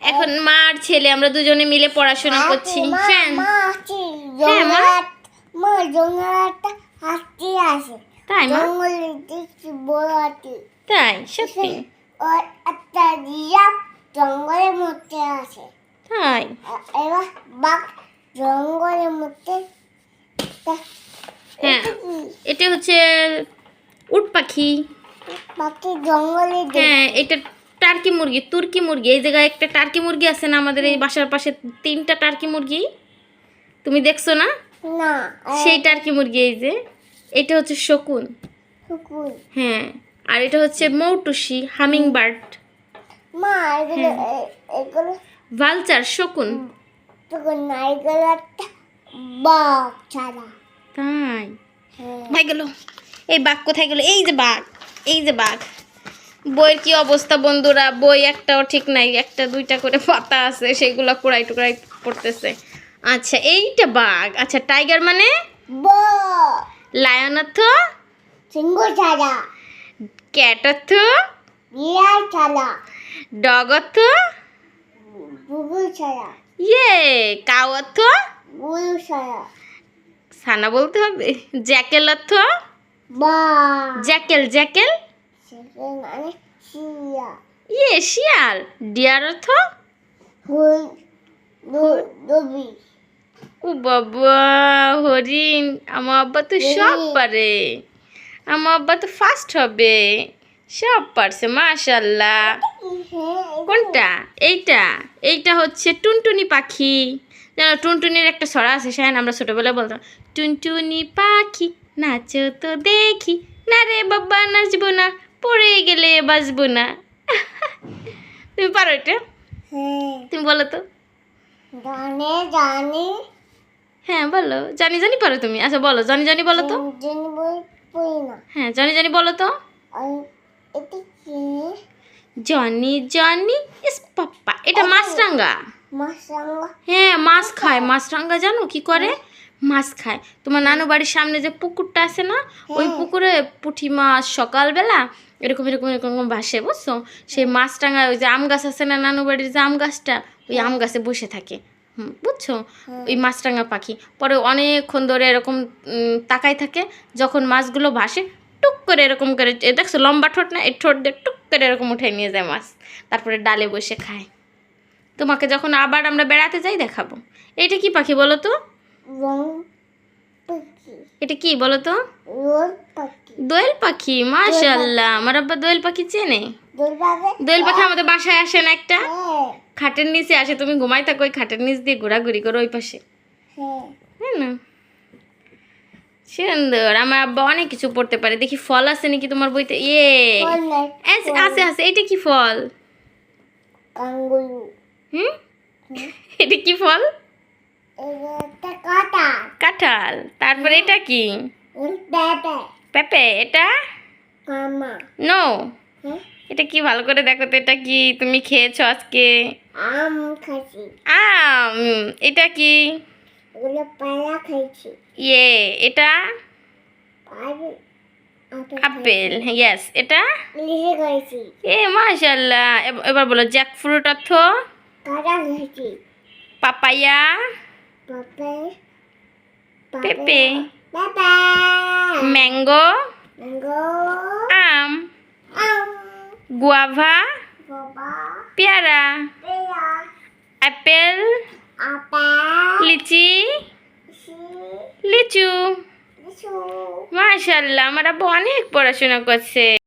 এখন মা আর ছেলে আমরা দুজনে মিলে পড়াশোনা করছি। হ্যাঁ, মা। হাতি তাই মা? জঙ্গলে দেখছি বড় হাতি তাই সত্যি। একটা জিরাফ জঙ্গলের মধ্যে আছে। তাই। এ- এবার বাঘ জঙ্গলের মধ্যে হ্যাঁ এটা হচ্ছে উট পাখি। বাকি জঙ্গলে হ্যাঁ এটা টার্কি মুরগি তুর্কি মুরগি এই জায়গায় একটা টার্কি মুরগি আছে না আমাদের এই বাসার পাশে তিনটা টার্কি মুরগি? তুমি দেখছ না? সেই টার্কি মুরগি এই যে এটা হচ্ছে শকুন। হ্যাঁ আর এটা হচ্ছে মৌটুসি হামিং বার্ড হ্যাঁ। ভালচার শকুন। তাই? হ্যাঁ। ভাই গেল? এই বাঘ কোথায় গেল? এই যে বাঘ এই যে বাঘ। বইয়ের কি অবস্থা বন্ধুরা? বই একটাও ঠিক নাই একটা দুইটা করে পাতা আছে সেগুলো কুড়াই টুকরাই পড়তেছে। আচ্ছা এইটা বাঘ। আচ্ছা টাইগার মানে? লায়ন অর্থ ক্যাট অর্থ ডগ অর্থ ইয়ে কাউ অর্থ সানা বলতে হবে? জ্যাকেল অর্থ জ্যাকেল জ্যাকেল? মানে শিয়া ইয়ে শিয়াল। ডিয়ার অর্থ? ও বাবা হরিণ। আমার আব্বা তো সব পারে। আমার আব্বা তো ফার্স্ট হবে। সব পারছে মাশাল্লাহ কোনটা? এইটা। এইটা হচ্ছে টুনটুনি পাখি। জানো টুনটুনির একটা ছড়া আছে সেখানে আমরা ছোটবেলায় বলতাম টুনটুনি পাখি নাচো তো দেখি। না রে বাবা নাচবো না। পড়ে গেলে বাঁচবো না। তুমি পারো এটা? হ্যাঁ। তুমি বলো তো। জানে জানি। হ্যাঁ বলো। জানি জানি পারো তুমি। আচ্ছা বলো। জানি জানি বলো তো। হ্যাঁ জানি জানি বলো তো। জনি জনি ইস পাপ্পা এটা মাছরাঙ্গা। হ্যাঁ মাছ খায়। মাছরাঙ্গা জানো কি করে? মাছ খায়। তোমার নানু বাড়ির সামনে যে পুকুরটা আছে না ওই। পুকুরে পুঁটি মাছ সকালবেলা এরকম এরকম এরকম ভাসে বুঝছ? সেই মাছটাঙ্গা ওই যে আম গাছ আছে না নানু বাড়ির যে আম গাছটা ওই আম গাছে বসে থাকে। বুঝছ? ওই মাছরাঙ্গা পাখি। পরে অনেকক্ষণ ধরে এরকম তাকাই থাকে যখন মাছগুলো ভাসে টুক করে এরকম করে দেখছ লম্বা ঠোঁট না এই ঠোঁট দিয়ে টুক করে এরকম উঠে নিয়ে যায় মাছ। তারপরে ডালে বসে খায়। তোমাকে যখন আবার আমরা বেড়াতে যাই দেখাবো। এটা কি পাখি বলো তো? এটা কি বলো তো দোয়েল পাখি মাশাল্লাহ আমার আব্বা দোয়েল পাখি চেনে। দোয়েল পাখি আমাদের বাসায় আসে না একটা। হ্যাঁ। খাটের নিচে আসে তুমি ঘুমাই থাকো ওই খাটের নিচ দিয়ে ঘোরাঘুরি করো ওই পাশে। হ্যাঁ। না? সুন্দর। আমার আব্বা অনেক কিছু পড়তে পারে। দেখি ফল আছে নাকি তোমার বইতে? ইয়ে। আছে আছে। এটা কি ফল? হুম। এটা কি ফল? কাঁঠাল। তারপরে এটা কি? পেঁপে। পেঁপে? এটা? নো। এটা কি ভালো করে দেখো তো এটা কি তুমি খেয়েছো আজকে? আম খাইছি। আম। এটা কি? এগুলো পায়রা খাইছি। ইয়ে এটা? আপেল ইয়েস এটা? লিচে খাইছি। এ মাশাল্লাহ এব- এবার বলো জ্যাক ফ্রুট অর্থ? কাটা খাইছি। পাপায়া? পেঁপে ম্যাঙ্গো আম গুয়াভা পেয়ারা পেয়া অ্যাপেল লিচি লিচু। লিচু। মাশাল্লাহ আমার আব্বু অনেক পড়াশোনা করছে।